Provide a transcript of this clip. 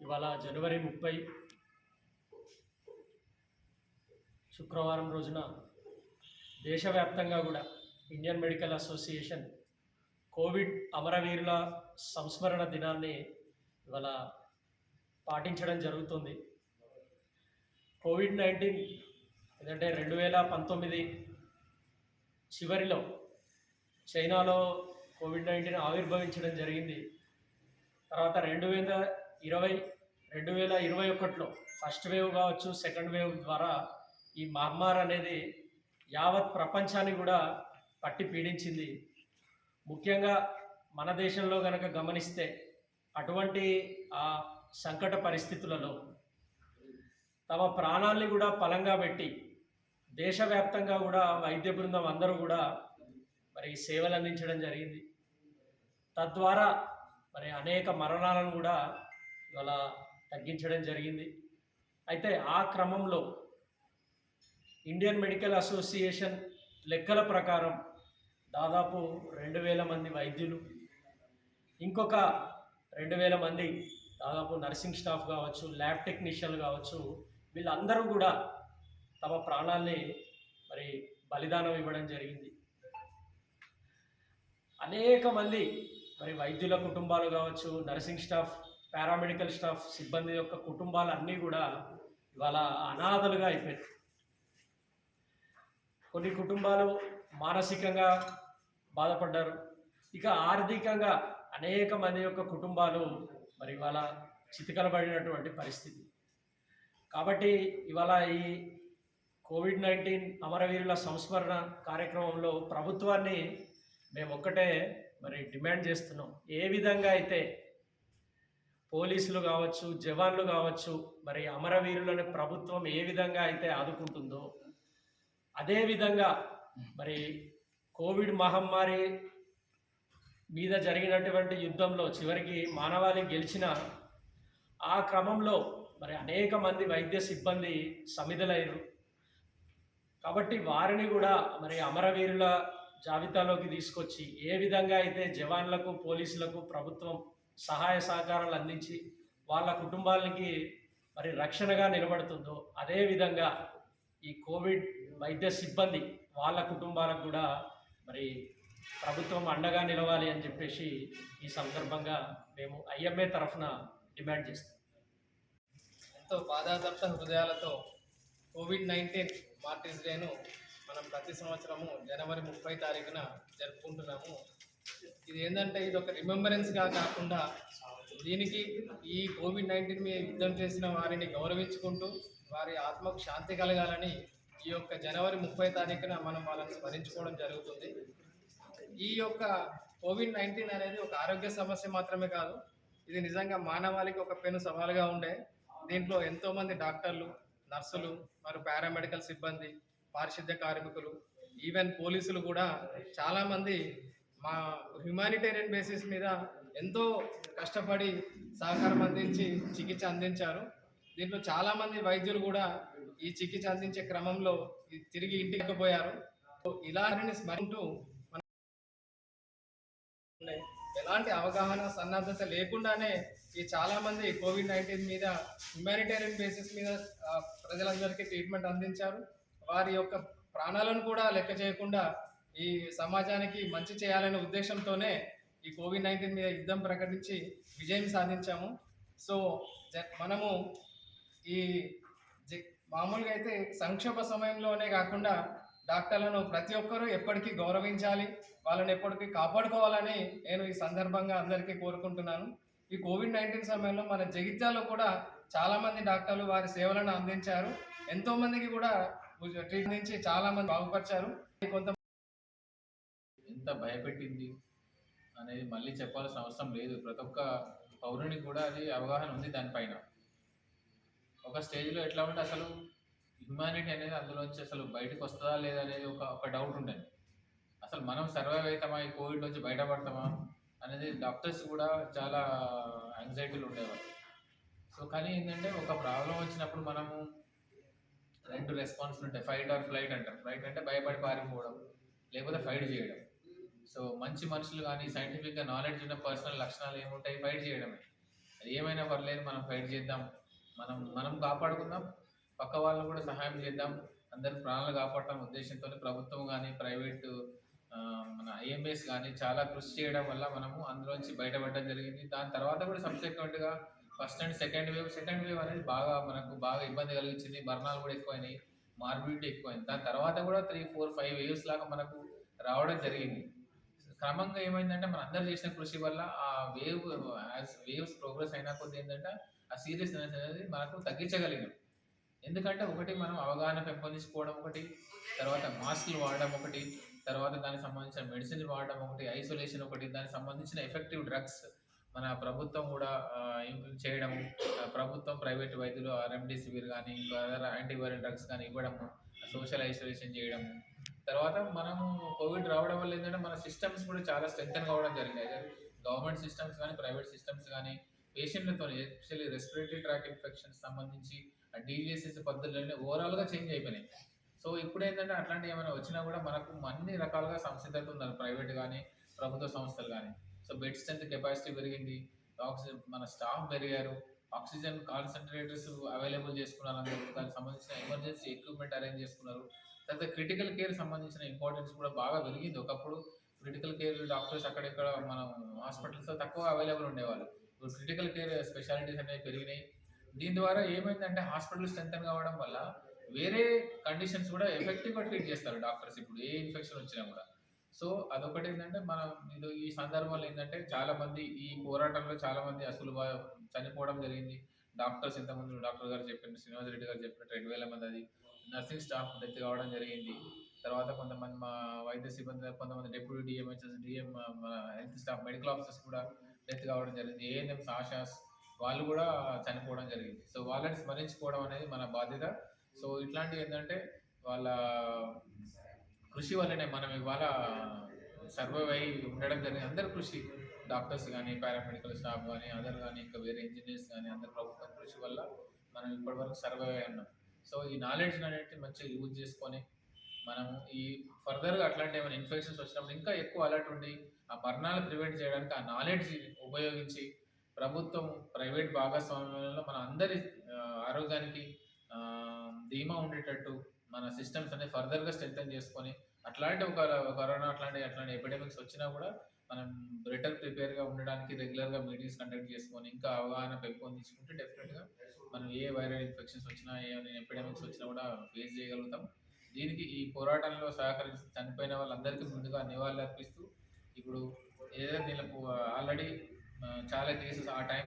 ఇవాళ జనవరి ముప్పై శుక్రవారం రోజున దేశవ్యాప్తంగా కూడా ఇండియన్ మెడికల్ అసోసియేషన్ కోవిడ్ అమరవీరుల సంస్మరణ దినాన్ని ఇవాళ పాటించడం జరుగుతుంది. కోవిడ్ నైన్టీన్ ఏంటంటే రెండు వేల పంతొమ్మిది చివరిలో చైనాలో కోవిడ్ నైన్టీన్ ఆవిర్భవించడం జరిగింది. తర్వాత రెండు వేల ఇరవై రెండు వేల ఇరవై ఒకటిలో ఫస్ట్ వేవ్ కావచ్చు సెకండ్ వేవ్ ద్వారా ఈ మహమ్మారి అనేది యావత్ ప్రపంచాన్ని కూడా పట్టి పీడించింది. ముఖ్యంగా మన దేశంలో కనుక గమనిస్తే అటువంటి ఆ సంకట పరిస్థితులలో తమ ప్రాణాల్ని కూడా పలంగా పెట్టి దేశవ్యాప్తంగా కూడా వైద్య బృందం అందరూ కూడా మరి సేవలు అందించడం జరిగింది. తద్వారా మరి అనేక మరణాలను కూడా ఇవాళ తగ్గించడం జరిగింది. అయితే ఆ క్రమంలో ఇండియన్ మెడికల్ అసోసియేషన్ లెక్కల ప్రకారం దాదాపు రెండు వేల మంది వైద్యులు ఇంకొక రెండు వేల మంది దాదాపు నర్సింగ్ స్టాఫ్ కావచ్చు ల్యాబ్ టెక్నీషియన్లు కావచ్చు వీళ్ళందరూ కూడా తమ ప్రాణాల్ని మరి బలిదానం ఇవ్వడం జరిగింది. అనేక మంది మరి వైద్యుల కుటుంబాలు కావచ్చు నర్సింగ్ స్టాఫ్ పారామెడికల్ స్టాఫ్ సిబ్బంది యొక్క కుటుంబాలు అన్నీ కూడా ఇవాళ అనాథలుగా అయిపోయాయి కొన్ని కుటుంబాలు మానసికంగా బాధపడ్డారు. ఇక ఆర్థికంగా అనేక మంది యొక్క కుటుంబాలు మరి ఇవాళ చితికలబడినటువంటి పరిస్థితి. కాబట్టి ఇవాళ ఈ కోవిడ్ నైన్టీన్ అమరవీరుల సంస్మరణ కార్యక్రమంలో ప్రభుత్వాన్ని మేము ఒక్కటే మరి డిమాండ్ చేస్తున్నాం. ఏ విధంగా అయితే పోలీసులు కావచ్చు జవాన్లు కావచ్చు మరి అమరవీరులను ప్రభుత్వం ఏ విధంగా అయితే ఆదుకుంటుందో అదేవిధంగా మరి కోవిడ్ మహమ్మారి మీద జరిగినటువంటి యుద్ధంలో చివరికి మానవాళి గెలిచిన ఆ క్రమంలో మరి అనేక మంది వైద్య సిబ్బంది సమిధలయ్యారు కాబట్టి వారిని కూడా మరి అమరవీరుల జాబితాలోకి తీసుకొచ్చి ఏ విధంగా అయితే జవాన్లకు పోలీసులకు ప్రభుత్వం సహాయ సహకారాలు అందించి వాళ్ళ కుటుంబాలకి మరి రక్షణగా నిలబడుతుందో అదేవిధంగా ఈ కోవిడ్ వైద్య సిబ్బంది వాళ్ళ కుటుంబాలకు కూడా మరి ప్రభుత్వం అండగా నిలవాలి అని చెప్పేసి ఈ సందర్భంగా మేము ఐఎంఏ తరఫున డిమాండ్ చేస్తాం. ఎంతో బాధాతప్త హృదయాలతో కోవిడ్ నైన్టీన్ మార్టిస్ డేను మనం ప్రతి సంవత్సరము జనవరి ముప్పై తారీఖున జరుపుకుంటున్నాము. ఇది ఏంటంటే ఇది ఒక రిమెంబరెన్స్గా కాకుండా దీనికి ఈ కోవిడ్ నైన్టీన్ మీద యుద్ధం చేసిన వారిని గౌరవించుకుంటూ వారి ఆత్మకు శాంతి కలగాలని ఈ యొక్క జనవరి ముప్పై తారీఖున మనం వాళ్ళని స్మరించుకోవడం జరుగుతుంది. ఈ యొక్క కోవిడ్ నైన్టీన్ అనేది ఒక ఆరోగ్య సమస్య మాత్రమే కాదు ఇది నిజంగా మానవాళికి ఒక పెను సవాలుగా ఉండే. దీంట్లో ఎంతోమంది డాక్టర్లు నర్సులు మరియు పారామెడికల్ సిబ్బంది పారిశుద్ధ్య కార్మికులు ఈవెన్ పోలీసులు కూడా చాలామంది మా హ్యుమానిటేరియన్ బేసిస్ మీద ఎంతో కష్టపడి సహకారం అందించి చికిత్స అందించారు. దీంట్లో చాలామంది వైద్యులు కూడా ఈ చికిత్స అందించే క్రమంలో తిరిగి ఇంటికి పోయారు ఇలాంటిని స్మరింటూ ఎలాంటి అవగాహన సన్నద్ధత లేకుండానే ఈ చాలా మంది కోవిడ్ నైన్టీన్ మీద హ్యుమానిటేరియన్ బేసిస్ మీద ప్రజలందరికీ ట్రీట్మెంట్ అందించారు. వారి యొక్క ప్రాణాలను కూడా లెక్క చేయకుండా ఈ సమాజానికి మంచి చేయాలనే ఉద్దేశంతోనే ఈ కోవిడ్ నైన్టీన్ మీద యుద్ధం ప్రకటించి విజయం సాధించాము. సో జ- మనము ఈ మామూలుగా అయితే సంక్షోభ సమయంలోనే కాకుండా డాక్టర్లను ప్రతి ఒక్కరూ ఎప్పటికీ గౌరవించాలి వాళ్ళని ఎప్పటికీ కాపాడుకోవాలని నేను ఈ సందర్భంగా అందరికీ కోరుకుంటున్నాను. ఈ కోవిడ్ నైన్టీన్ సమయంలో మన జగిత్యాలో కూడా చాలామంది డాక్టర్లు వారి సేవలను అందించారు. ఎంతోమందికి కూడా ట్రీట్మెంట్ నుంచి చాలామంది బాగుపరిచారు. కొంత ఎంత భయపెట్టింది అనేది మళ్ళీ చెప్పాల్సిన అవసరం లేదు. ప్రతి ఒక్క పౌరునికి కూడా అది అవగాహన ఉంది దానిపైన. ఒక స్టేజ్లో ఎట్లా ఉంటే అసలు హ్యుమానిటీ అనేది అందులోంచి అసలు బయటకు వస్తుందా లేదా అనేది ఒక ఒక డౌట్ ఉండేది అసలు మనం సర్వైవ్ అవుతామా? ఈ కోవిడ్ నుంచి బయటపడతామా? అనేది డాక్టర్స్ కూడా చాలా యాంగ్జైటీలు ఉండేవారు సో కానీ ఏంటంటే ఒక ప్రాబ్లం వచ్చినప్పుడు మనము రెండు రెస్పాన్స్ ఉంటాయి. ఫైట్ ఆర్ ఫ్లైట్ అంటారు. ఫ్లైట్ అంటే భయపడి పారిపోవడం లేకపోతే ఫైట్ చేయడం. సో మంచి మనుషులు కానీ సైంటిఫిక్గా నాలెడ్జ్ ఉన్న పర్సనల్ లక్షణాలు ఏముంటాయి? ఫైట్ చేయడమే. అది ఏమైనా పర్లేదు మనం ఫైట్ చేద్దాం. మనం మనం కాపాడుకుందాం. పక్క వాళ్ళని కూడా సహాయం చేద్దాం. అందరి ప్రాణాలు కాపాడటం ఉద్దేశంతో ప్రభుత్వం కానీ ప్రైవేటు మన ఐఎంఎస్ కానీ చాలా కృషి చేయడం వల్ల మనము అందులోంచి బయటపడడం జరిగింది. దాని తర్వాత కూడా సబ్సెక్వెంట్గా first and second wave second wave అనేది బాగా మనకు బాగా ఇబ్బంది కలిగించింది. మరణాలు కూడా ఎక్కువైనాయి. మార్బిలిటీ ఎక్కువైంది. దాని తర్వాత కూడా త్రీ ఫోర్ ఫైవ్ వేవ్స్ లాగా మనకు రావడం జరిగింది. క్రమంగా ఏమైందంటే మన అందరు చేసిన కృషి వల్ల ఆ వేవ్ యాజ్ వేవ్స్ ప్రోగ్రెస్ అయినా కొద్ది ఏంటంటే ఆ సీరియస్నెస్ అనేది మనకు తగ్గించగలిగాం. ఎందుకంటే ఒకటి మనం అవగాహన పెంపొందించుకోవడం ఒకటి తర్వాత మాస్కులు వాడడం ఒకటి తర్వాత దానికి సంబంధించిన మెడిసిన్ వాడడం ఒకటి ఐసోలేషన్ ఒకటి దానికి సంబంధించిన ఎఫెక్టివ్ డ్రగ్స్ మన ప్రభుత్వం కూడా ఇంప్లిమెంట్ చేయడం ప్రభుత్వం ప్రైవేట్ వైద్యులు రెమ్డెసివిర్ కానీ ఇంకా అదర్ యాంటీవైరల్ డ్రగ్స్ కానీ ఇవ్వడము సోషల్ ఐసోలేషన్ చేయడము తర్వాత మనము కోవిడ్ రావడం వల్ల ఏంటంటే మన సిస్టమ్స్ కూడా చాలా స్ట్రెంగ్ కావడం జరిగింది. అయితే గవర్నమెంట్ సిస్టమ్స్ కానీ ప్రైవేట్ సిస్టమ్స్ కానీ పేషెంట్లతో ఎస్పెషల్లీ రెస్పిరేటరీ ట్రాక్ ఇన్ఫెక్షన్స్ సంబంధించి డీజీఎస్ఎస్ పద్ధతులన్నీ ఓవరాల్గా చేంజ్ అయిపోయినాయి. సో ఇప్పుడు ఏంటంటే అట్లాంటివి ఏమైనా వచ్చినా కూడా మనకు అన్ని రకాలుగా సంసిద్ధత ఉన్నారు ప్రైవేట్ కానీ ప్రభుత్వ సంస్థలు కానీ. సో బెడ్ స్ట్రెంత్ కెపాసిటీ పెరిగింది. ఆక్సిజన్ మన స్టాఫ్ పెరిగారు. ఆక్సిజన్ కాన్సన్ట్రేటర్స్ అవైలబుల్ చేసుకున్నారు అందరూ దానికి సంబంధించిన ఎమర్జెన్సీ ఎక్విప్మెంట్ అరేంజ్ చేసుకున్నారు. తర్వాత క్రిటికల్ కేర్ సంబంధించిన ఇంపార్టెన్స్ కూడా బాగా పెరిగింది. ఒకప్పుడు క్రిటికల్ కేర్ డాక్టర్స్ అక్కడెక్కడ మనం హాస్పిటల్స్లో తక్కువ అవైలబుల్ ఉండేవాళ్ళు. ఇప్పుడు క్రిటికల్ కేర్ స్పెషాలిటీస్ అనేవి పెరిగినాయి. దీని ద్వారా ఏమైందంటే హాస్పిటల్ స్ట్రెంగ్ కావడం వల్ల వేరే కండిషన్స్ కూడా ఎఫెక్టివ్గా ట్రీట్ చేస్తారు డాక్టర్స్. ఇప్పుడు ఏ ఇన్ఫెక్షన్ వచ్చినా కూడా. సో అదొకటి ఏంటంటే మనం ఇది ఈ సందర్భంలో ఏంటంటే చాలామంది ఈ పోరాటంలో చాలా మంది అసలు చనిపోవడం జరిగింది. డాక్టర్స్ ఇంతకుముందు డాక్టర్ గారు చెప్పిన శ్రీనివాస్ రెడ్డి గారు చెప్పినట్టు రెండు వేల మంది అది నర్సింగ్ స్టాఫ్ డెత్ కావడం జరిగింది. తర్వాత కొంతమంది మా వైద్య సిబ్బంది కొంతమంది deputy DMHS DM health staff medical officers కూడా డెత్ కావడం జరిగింది. ఏఎన్ఎంస్ ఆశాస్ వాళ్ళు కూడా చనిపోవడం జరిగింది. సో వాళ్ళని స్మరించుకోవడం అనేది మన బాధ్యత. సో ఇట్లాంటివి ఏంటంటే వాళ్ళ కృషి వల్లనే మనం ఇవాళ సర్వైవ్ అయి ఉండడం జరిగింది. అందరి కృషి. డాక్టర్స్ కానీ పారామెడికల్ స్టాఫ్ కానీ అదర్ కానీ ఇంకా వేరే ఇంజనీర్స్ కానీ అందరి ప్రభుత్వం కృషి వల్ల మనం ఇప్పటివరకు సర్వైవ్ అయి ఉన్నాం. సో ఈ నాలెడ్జ్ అనేది మంచిగా యూజ్ చేసుకొని మనము ఈ ఫర్దర్గా అట్లాంటి ఏమైనా ఇన్ఫెక్షన్స్ వచ్చినప్పుడు ఇంకా ఎక్కువ అలర్ట్ ఉండి ఆ మరణాలు ప్రివెంట్ చేయడానికి ఆ నాలెడ్జ్ ఉపయోగించి ప్రభుత్వం ప్రైవేట్ భాగస్వామ్యంలో మన అందరి ఆరోగ్యానికి ధీమా ఉండేటట్టు మన సిస్టమ్స్ అనేది ఫర్దర్గా స్ట్రెంగ్ చేసుకొని అట్లాంటి ఒక కరోనా అట్లాంటి అట్లాంటి ఎపిడమిక్స్ వచ్చినా కూడా మనం బెటర్ ప్రిపేర్గా ఉండడానికి రెగ్యులర్గా మీటింగ్స్ కండక్ట్ చేసుకొని ఇంకా అవగాహన పెంపొందించుకుంటే డెఫినెట్గా మనం ఏ వైరల్ ఇన్ఫెక్షన్స్ వచ్చినా ఏ ఎపిడమిక్స్ వచ్చినా కూడా ఫేస్ చేయగలుగుతాం. దీనికి ఈ పోరాటంలో సహకరించి చనిపోయిన వాళ్ళందరికీ ముందుగా నివాళులు అర్పిస్తూ ఇప్పుడు ఏదైనా దీనికి ఆల్రెడీ చాలా కేసెస్ ఆ టైం